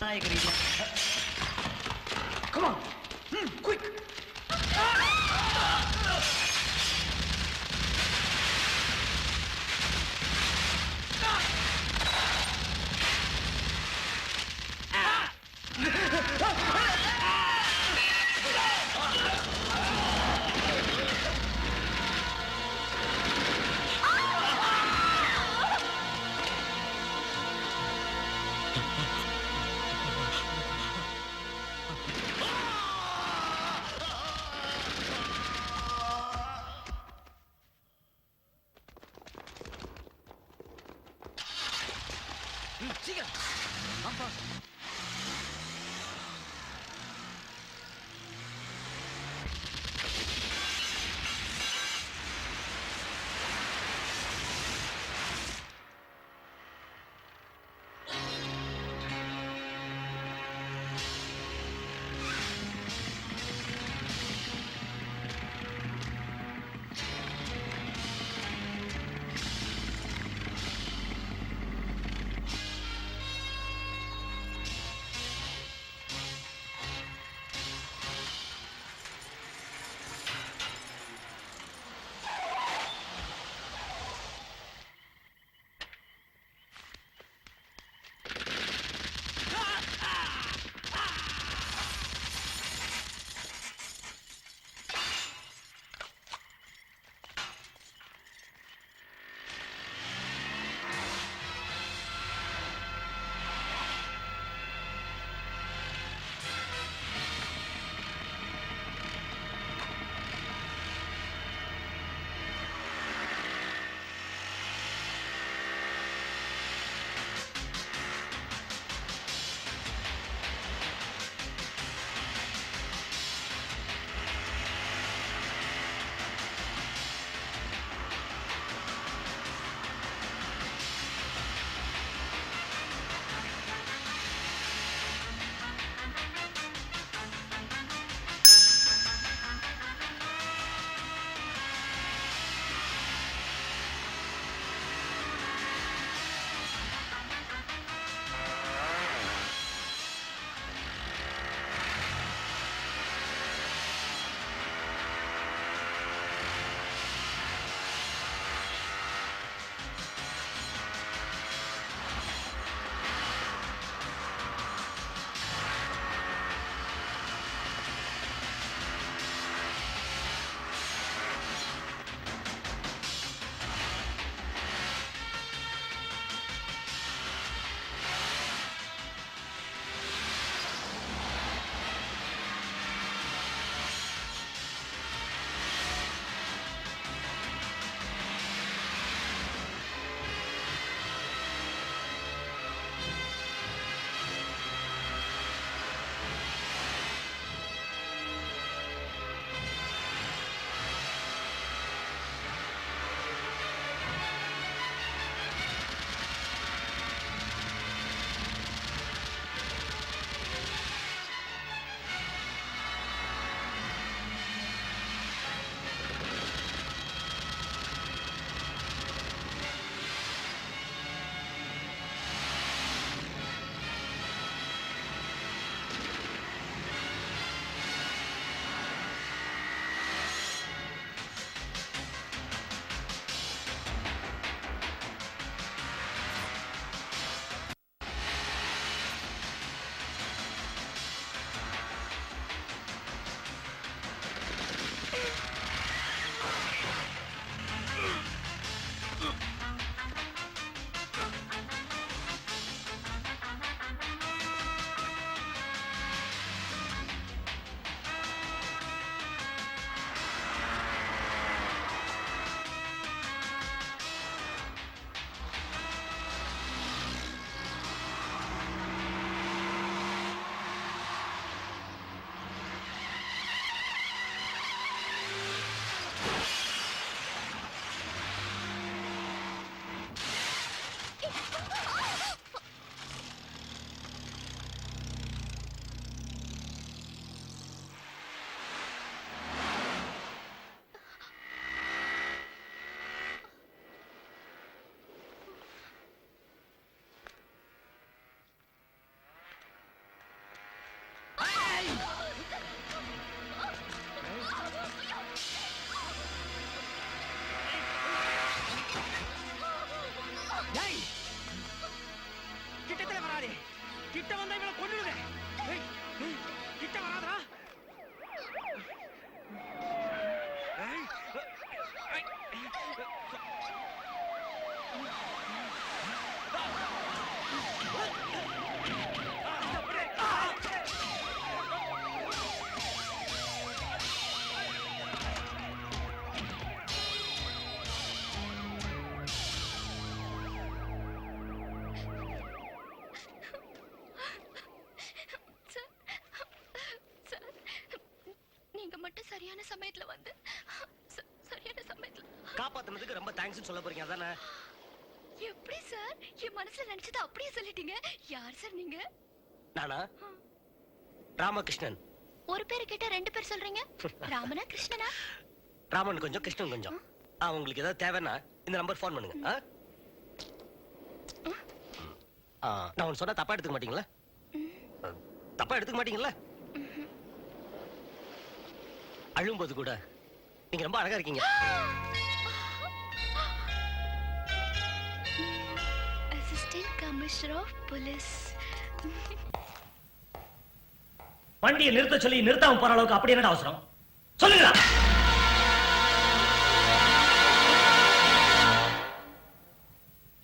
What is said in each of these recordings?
最後に എന്താ ഇവിടെ ரொம்ப தேங்க்ஸ் சொல்ல போறீங்க அதானே? எப்படி சார்? என் மனசுல நினைச்சதை அப்படியே சொல்லிட்டீங்க. யார் சார் நீங்க? நானா? ராமகிருஷ்ணன். ஒரு பேரை கேட்டா ரெண்டு பேர் சொல்றீங்க? ராமனா கிருஷ்ணனா? ராமன் கொஞ்சம் கிருஷ்ணன் கொஞ்சம். ஆ. உங்களுக்கு ஏதாவது தேவைன்னா இந்த நம்பர் ஃபோன் பண்ணுங்க. ஆ? ஆ, நான் ஒன்று சொன்னா தப்பா எடுத்துக்க மாட்டீங்களா? தப்பா எடுத்துக்க மாட்டீங்களா? அழும்போது கூட நீங்க ரொம்ப அழகா இருக்கீங்க. Commissioner of police. வண்டியை நிறுத்த சொல்லி நிறுத்தாம போற அளவுக்கு அப்படி என்னடா அவசரம்? சொல்லுங்களா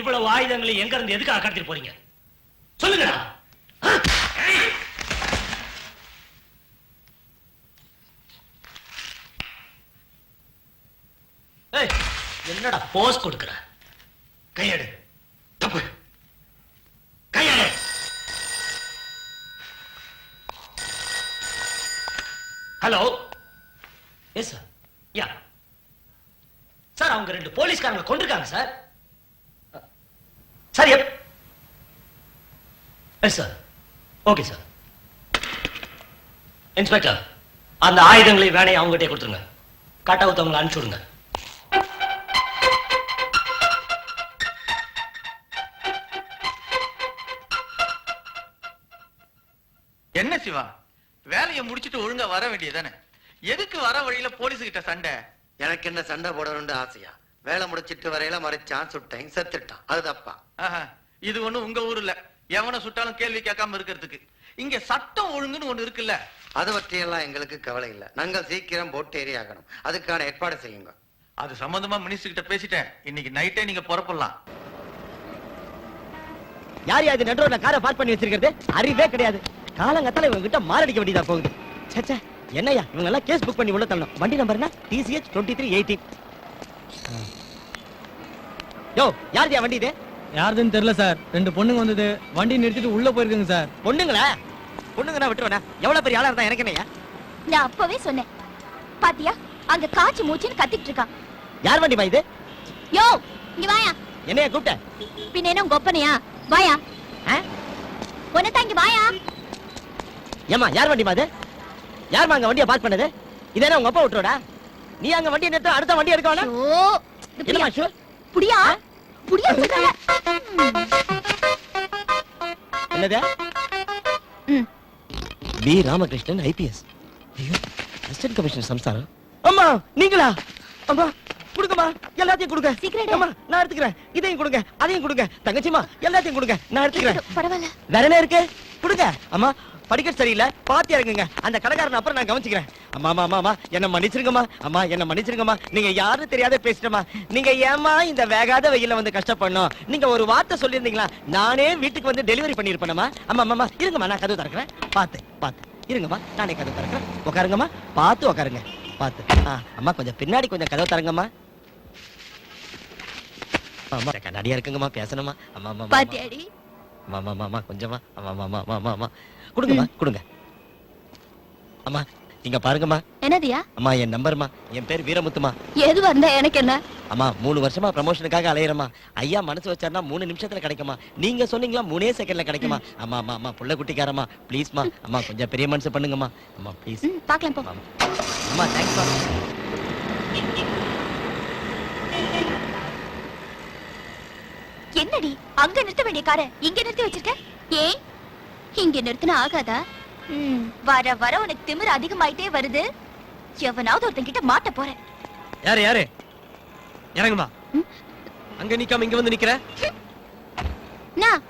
இவ்வளவு ஆயுதங்களை எங்க இருந்து எதுக்காக கடத்திட்டு போறீங்க? சொல்லுங்கடா. என்னடா போஸ் கொடுக்குற? கையெடு. தப்பு. கையெடு hello yes sir ya sir அவங்க ரெண்டு போலீஸ்காரங்க கொண்டிருக்காங்க சார் சார் எப் S sir okay sir inspector அந்த ஆயுதங்களை வேணையை அவங்ககிட்டே கொடுத்துருங்க. காட்டாவுத்தவங்களை அனுப்பிச்சு விடுங்க. சிவா வேலையை முடிச்சிட்டு ஒழுங்கா வர வேண்டியதானே எதுக்கு வர வழியில போலீஸ் கிட்ட சண்டை? எனக்கு என்ன சண்டை போடணும்னு ஆசையா? வேலை முடிச்சிட்டு வரையில மறைச்சான் சுட்டேன் செத்துட்டான். அது தப்பா? இது ஒண்ணு உங்க ஊர்ல. எவனை சுட்டாலும் கேள்வி கேட்காம இருக்கிறதுக்கு. இங்க சட்டம் ஒழுங்குன்னு ஒண்ணு இருக்குல்ல? அது பற்றியெல்லாம் எங்களுக்கு கவலை இல்லை. நாங்கள் சீக்கிரம் போட்டு ஏறி ஆகணும். அதுக்கான ஏற்பாடு செய்யுங்க. அது சம்பந்தமா மினிஸ்டர் கிட்ட பேசிட்டேன். இன்னைக்கு நைட்டே நீங்க புறப்படலாம். யார் யா இது நடுரோட்ல காரை பார்க் பண்ணி வச்சிருக்கிறது? அறிவே கிடையாது. காலங்கத்தால இவங்க கிட்ட மாரடிக்க வேண்டியதா போகுது. சச்சா என்னய்யா இவங்க எல்லாம் கேஸ் புக் பண்ணி உள்ள தள்ளணும். வண்டி நம்பர் என்ன? டிசிஹெச் டுவெண்ட்டி த்ரீ எயிட்டீன் யோ யார் வண்டி இது? யாருதுன்னு தெரியல சார். ரெண்டு பொண்ணுங்க வந்தது. வண்டி நிறுத்திட்டு உள்ள போயிருக்குங்க சார். பொண்ணுங்களா? பொண்ணுங்கன்னா விட்டுருவேனா எவ்வளவு பெரிய ஆளா இருந்தா எனக்கு என்னய்யா? நான் அப்பவே சொன்னேன். பாத்தியா? அங்க காய்ச்சி மூச்சுன்னு கத்திட்டு இருக்கான். யார் வண்டிமா இது? யோ இங்க வாயா. என்னைய கூப்பிட்ட? பின்ன என்ன உங்க ஒப்பனையா? வாயா? உன்னதான் இங்க வாயா. ஏமா யார் வண்டிமா இது யாரும்மா அங்க வண்டியை பார்க் பண்ணது? இதே உங்க அப்பா விட்டுருடா நீ அங்க வண்டியை நிறுத்த அடுத்த வண்டி ஓ என்னம்மா ஷூ? புடியா? புடியா. என்னது. P. Ramakrishnan IPS assistant commissioner சம்சாரம். அம்மா நீங்களா? அம்மா. கொடுங்கம்மா எல்லாத்தையும் கொடுங்க. சீக்கிரம். அம்மா நான் எடுத்துக்கிறேன். இதையும் கொடுங்க அதையும் கொடுங்க. தங்கச்சிமா எல்லாத்தையும் கொடுங்க. நான் எடுத்துக்கிறேன். பரவாயில்ல. வேற என்ன இருக்கு? கொடுங்க. அம்மா படிக்கட் சரியில்லை. பாத்து இறங்குங்க. அந்த கடைக்காரன் அப்புறம் நான் கவனிச்சுக்கிறேன். அம்மா அம்மா அம்மா என்ன மன்னிச்சிருங்கம்மா. அம்மா என்ன மன்னிச்சிருங்கம்மா. நீங்க யாரும் தெரியாத பேசிட்டமா நீங்க ஏமா இந்த வேகாத வெயில வந்து கஷ்டப்படணும்? நீங்க ஒரு வார்த்தை சொல்லியிருந்தீங்களா? நானே வீட்டுக்கு வந்து டெலிவரி பண்ணிருப்பேனமா அம்மா அம்மா இருங்கம்மா நான் கதவு திறக்கிறேன். பாத்து பாத்து இருங்கம்மா நானே கதவு திறக்கிறேன். உட்காருங்கம்மா. பார்த்து உட்காருங்க. பார்த்து. அம்மா கொஞ்சம் பின்னாடி கொஞ்சம் கதவு திறங்கம்மா. அம்மா கண்ணாடியா இருக்குங்கம்மா பேசணுமா அம்மா அம்மா, பாத்தியாடி அம்மா அம்மா அம்மா, கொஞ்சமா அம்மா அம்மா அம்மா அம்மா அம்மா கொடுங்கம்மா கொடுங்க அம்மா இங்க பாருங்கம்மா என்னதியா அம்மா என் நம்பர்மா என் பேர் வீரமுத்துமா எது வந்தா எனக்கு என்ன அம்மா மூணு வருஷமா ப்ரமோஷனுக்காக அலையிறமா ஐயா மனசு வச்சாருன்னா மூணு நிமிஷத்துல கிடைக்குமா நீங்க சொன்னீங்களா மூணே செகண்ட்ல கிடைக்குமா அம்மா அம்மா அம்மா புள்ள குட்டிக்காரம்மா ப்ளீஸ்மா அம்மா கொஞ்சம் பெரிய மனசு பண்ணுங்கம்மா அம்மா ப்ளீஸ் ம், பார்க்கலாம் போ அம்மா அம்மா என்னடி? அங்க நிறுத்த வேண்டிய காரை இங்க நிறுத்தி வச்சிருக்க? ஏன் இங்க நிறுத்தினா ஆகாதா? ம், வர வர உனக்கு திமிரு அதிகமாயிட்டே வருது. எவனாவது ஒருத்தன் கிட்ட மாட்ட போறேன். யாரு யாரு? இறங்குமா அங்க நிக்காம இங்க வந்து நிக்கிற? நான்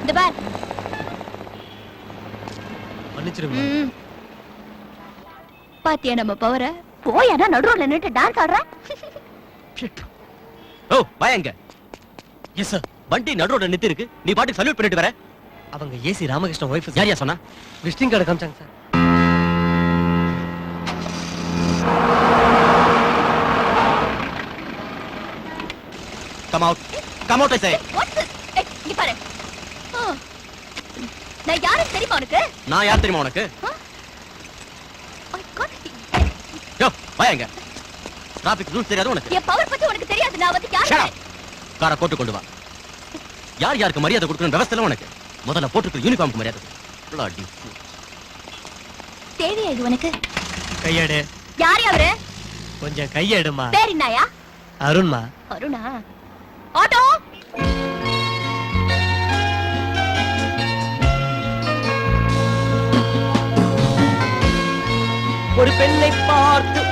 இந்த பார். மன்னிச்சிருங்க. ம். பாத்தியா நம்ம பவர போயானா நடுவுல நின்று டான்ஸ் ஆடுற? ஓ வாயங்க எஸ் சார் வண்டி நடுரோட நிறுத்தி இருக்கு நீ பாட்டுக்கு சல்யூட் பண்ணிட்டு வர. அவங்க ஏசி ராமகிருஷ்ணன் ஒய்ஃப் யார் யா சொன்னா? விசிட்டிங் கார்டு காமிச்சாங்க sir come out come out I What's this? ஏய், இங்க பாரு. நான் யாரும் தெரியுமா உனக்கு? நான் யார் தெரியுமா உனக்கு? ஆ? I got it. யோ வாயங்க டிராபிக் ரூல்ஸ் தெரியாது உனக்கு? என் பவர் பத்தி உனக்கு தெரியாது நான் வந்து யாரு. காரை போட்டு கொண்டு வா. யார் யாருக்கு மரியாதை கொடுக்கணும் விவசாயம் உனக்கு? முதல்ல போட்டுருக்க யூனிஃபார்முக்கு மரியாதை fool. தேவையா இது உனக்கு? கையெடு. யார் அவரு கொஞ்சம் கையெடுமா. பேர் என்னயா அருண்மா. அருணா. ஆட்டோ! ஒரு பெண்ணை பார்த்து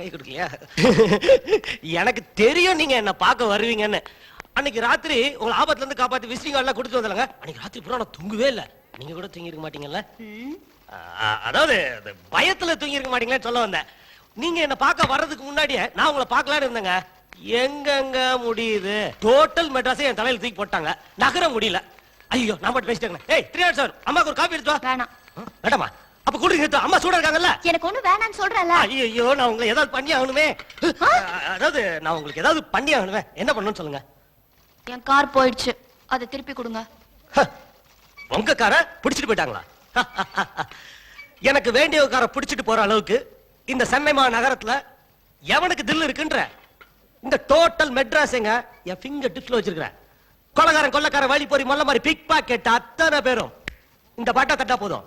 கை கொடுக்கலையா? எனக்கு தெரியும் நீங்க என்ன பார்க்க வருவீங்கன்னு. அன்னைக்கு ராத்திரி உங்களை ஆபத்துல இருந்து காப்பாத்தி விசிட்டிங் கார்டெல்லாம் கொடுத்து வந்தாங்க அன்னைக்கு ராத்திரி பூரா நான் தூங்கவே இல்ல. நீங்க கூட தூங்கி இருக்க மாட்டீங்கல்ல அதாவது அது பயத்துல தூங்கி இருக்க மாட்டீங்களேன்னு சொல்ல வந்தேன். நீங்க என்ன பார்க்க வர்றதுக்கு முன்னாடியே நான் உங்களை பார்க்கலான்னு இருந்தேங்க. எங்கெங்க முடியுது? டோட்டல் மெட்ராஸே என் தலையில தூக்கி போட்டாங்க. நகர முடியல. ஐயோ நான் மட்டும் பேசிட்டேங்க. ஏய் த்ரீ சார் அம்மாக்கு ஒரு காப்பி எடுத்து வா. வேணாம். வேண்டாமா? அப்ப கூட்டிட்டு. அம்மா சூடா இருக்காங்கல்ல? எனக்கு ஒண்ணு வேணாம்னு சொல்றல ஐயோ நான் உங்களை ஏதாவது பண்ணி ஆகணுமே. அதாவது நான் உங்களுக்கு ஏதாவது பண்ணி ஆகணுமே. என்ன பண்ணணும்னு சொல்லுங்க. என் கார் போயிடுச்சு. அதை திருப்பி கொடுங்க. உங்க காரை பிடிச்சிட்டு போயிட்டாங்களா? எனக்கு வேண்டிய காரை பிடிச்சிட்டு போற அளவுக்கு இந்த சென்னை மா நகரத்துல எவனுக்கு தில் இருக்குன்ற இந்த டோட்டல் மெட்ராஸுங்க என் ஃபிங்கர் டிப்ஸ்ல வச்சிருக்கிறேன் கொலகாரன் கொள்ளக்காரன் வழி போரி மொல்ல மாதிரி பிக் பாக்கெட் அத்தனை பேரும். இந்த பாட்டா தட்டா போதும்.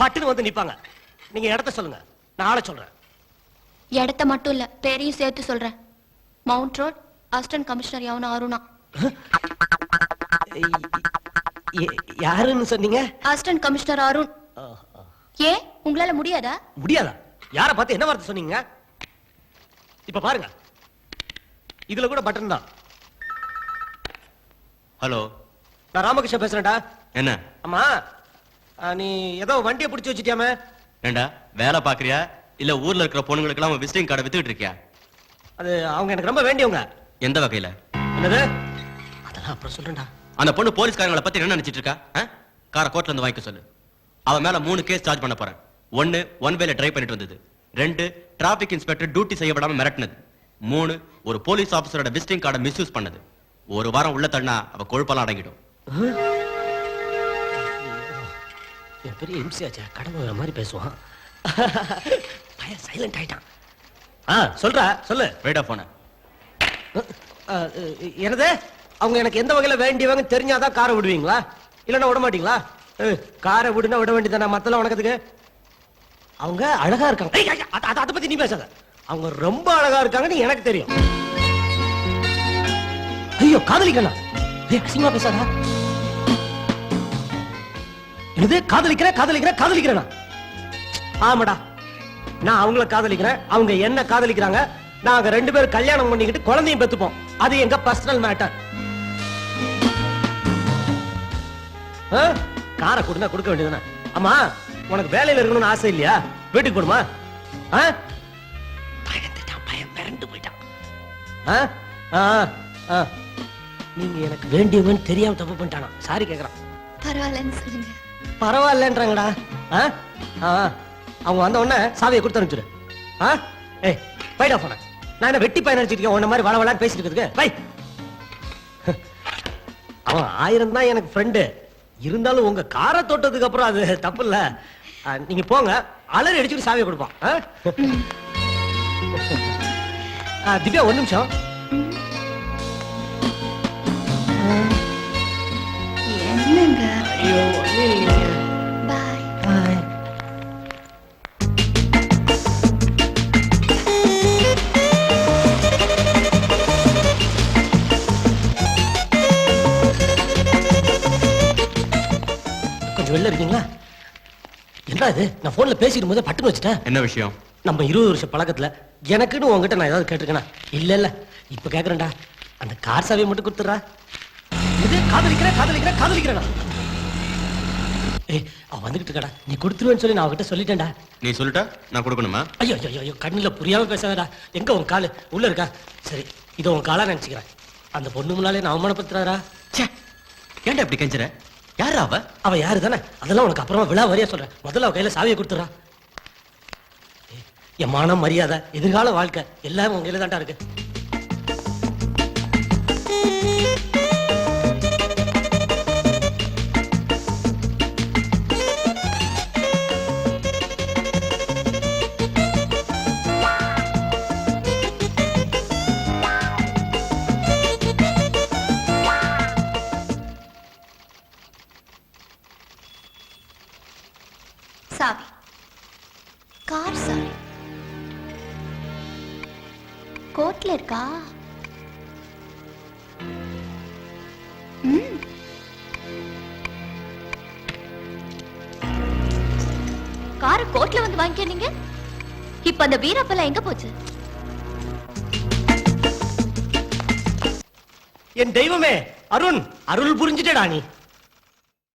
பட்டுன்னு வந்து நிப்பாங்க. நீங்க இடத்த சொல்லுங்க. நான் ஆளை சொல்றேன். இடத்த மட்டும் இல்ல பேரையும் சேர்த்து சொல்றேன். மவுண்ட் ரோட் அசிஸ்டன்ட் கமிஷனர் எவனோ அருணா. யாருன்னு சொன்னீங்க? Assistant commissioner Arun. ஏன் உங்களால முடியாதா? முடியாதா? யார பார்த்து என்ன வார்த்தை சொன்னீங்க? இப்ப பாருங்க. இதுல கூட பட்டன் தான். ஹலோ நான் ராமகிருஷ்ணன் பேசுறேன்டா. என்ன? அம்மா ஆ, நீ ஏதோ வண்டியை பிடிச்சு வச்சுட்டியாமே? ஏண்டா வேலை பாக்குறியா இல்ல ஊர்ல இருக்கிற பொண்ணுங்களுக்கெல்லாம் விசிட்டிங் கார்டை வித்துட்டு இருக்கியா? அது அவங்க எனக்கு ரொம்ப வேண்டியவங்க. எந்த வகையில? என்னது? அதெல்லாம் அப்புறம் சொல்றேன்டா. அந்த பொண்ணு போலீஸ்காரங்களை பத்தி என்ன நினைச்சிட்டு இருக்கா? ஆ? காரை கோர்ட்ல இருந்து வாங்கிக்க சொல்லு. அவ மேல மூணு கேஸ் சார்ஜ் பண்ண போறேன். ஒன்னு ஒன் வேல டிரைவ் பண்ணிட்டு வந்தது. ரெண்டு டிராபிக் இன்ஸ்பெக்டர் டியூட்டி செய்ய விடாம மிரட்டினது. மூணு ஒரு போலீஸ் ஆபீசரோட விசிட்டிங் கார்டை மிஸ்யூஸ் பண்ணது. ஒரு வாரம் உள்ள தள்ளனா அவ கொழுப்பெல்லாம் அடங்கிடும். என் பெரிய இம்சியாச்சா கடமை வர மாதிரி பேசுவான். பையன் சைலண்ட் ஆயிட்டான். ஆ சொல்றா சொல்லு. வெயிட் போன ஆ, என்னது? அவங்க எனக்கு எந்த வகையில வேண்டியவங்க தெரிஞ்சாதான் காரை விடுவீங்களா? இல்லைன்னா விட மாட்டீங்களா? காரை விடுனா விட வேண்டியதானே மத்தெல்லாம் உனக்கதுக்கு? அவங்க அழகா இருக்காங்க. அத- பத்தி நீ பேசாத. அவங்க ரொம்ப அழகா இருக்காங்கன்னு எனக்கு தெரியும். ஐயோ காதலிக்கலாம் ஏய் அசிங்கமா பேசாதா. இது காதலிக்கிறேன் காதலிக்கிறேன் காதலிக்கிறேனா? ஆமாடா. நான் அவங்கள காதலிக்கிறேன். அவங்க என்ன காதலிக்கிறாங்க? நாங்க ரெண்டு பேரும் கல்யாணம் பண்ணிக்கிட்டு குழந்தையும் பெத்துப்போம். அது எங்க பர்சனல் மேட்டர் காரை கொடுனா கொடுக்க வேண்டியதுனா அம்மா உனக்கு வேலையில இருக்கணும்னு ஆசை இல்லையா? வீட்டுக்கு போடுமா ஆ? பயந்துட்டான் பயம் மிரண்டு போயிட்டான். ஆ? ஆ, ஆ. நீங்க எனக்கு வேண்டியவங்கன்னு தெரியாம தப்பு பண்ணிட்டானா? சாரி கேக்குறான். பரவாயில்லன்னு சொல்லுங்க. பரவாயில்லன்றாங்கடா. ஆ? ஆ, அவங்க வந்த உடனே சாவியை கொடுத்து அனுப்பிச்சிடு. ஆ? ஏய் பைடா போன. நான் என்ன வெட்டி பையன் நினைச்சிட்டு உன்ன மாதிரி வள வளன்னு பேசிட்டு இருக்கிறதுக்கு? பை. அவன் ஆயிரம் தான் எனக்கு ஃப்ரெண்டு இருந்தாலும் உங்க காரை தொட்டதுக்கு அப்புறம் அது தப்பு இல்ல. நீங்க போங்க. அலறி அடிச்சுட்டு சாவியை கொடுப்பான். திவ்யா ஒரு நிமிஷம். ஐயோ ஒண்ணும் இல்லைங்க. பாய். கொஞ்சம் வெளில இருக்கீங்களா? என்ன இது? நான் போன்ல பேசிட்டு போதே பட்டுன்னு வச்சுட்டேன். என்ன விஷயம்? நம்ம இருபது வருஷம் பழக்கத்துல எனக்குன்னு உங்ககிட்ட நான் ஏதாவது கேட்டிருக்கேனா? இல்ல இல்ல. இப்ப கேக்குறேன்டா. அந்த கார் சாவியை மட்டும் கொடுத்துறா இது காதலிக்கிறேன் காதலிக்கிறேன் காதலிக்கிறேனா ஏய் அவ வந்துகிட்டு இருக்கடா நீ கொடுத்துருவேன்னு சொல்லி நான் அவகிட்ட சொல்லிட்டேன்டா. நீ சொல்லிட்டா? நான் கொடுக்கணுமா? ஐயோ ஐயோ ஐயோ கண்ணுல புரியாம பேசாதடா. எங்க உன் காலு? உள்ள இருக்கா? சரி இதை உன் காலா நினைச்சுக்கிறேன். அந்த பொண்ணு முன்னாலே நான் அவமானப்படுத்துறாரா ச்சே ஏன்டா இப்படி கெஞ்சுற? யாரா அவ? அவ யாரு தானே அதெல்லாம் உனக்கு அப்புறமா விழா வரையா சொல்றேன். முதல்ல அவ கையில சாவியை கொடுத்துறா என் மானம் மரியாதை எதிர்கால வாழ்க்கை எல்லாம் உங்க கையில தான்டா இருக்கு. சாவி. கார் சாவி கோட்ல இருக்கா? ம். காரை கோட்ல வந்து வாங்கிக்கிறீங்க இப்ப அந்த வீரப்பெல்லாம் எங்க போச்சு? என் தெய்வமே அருண். அருள் புரிஞ்சுட்டடா நீ.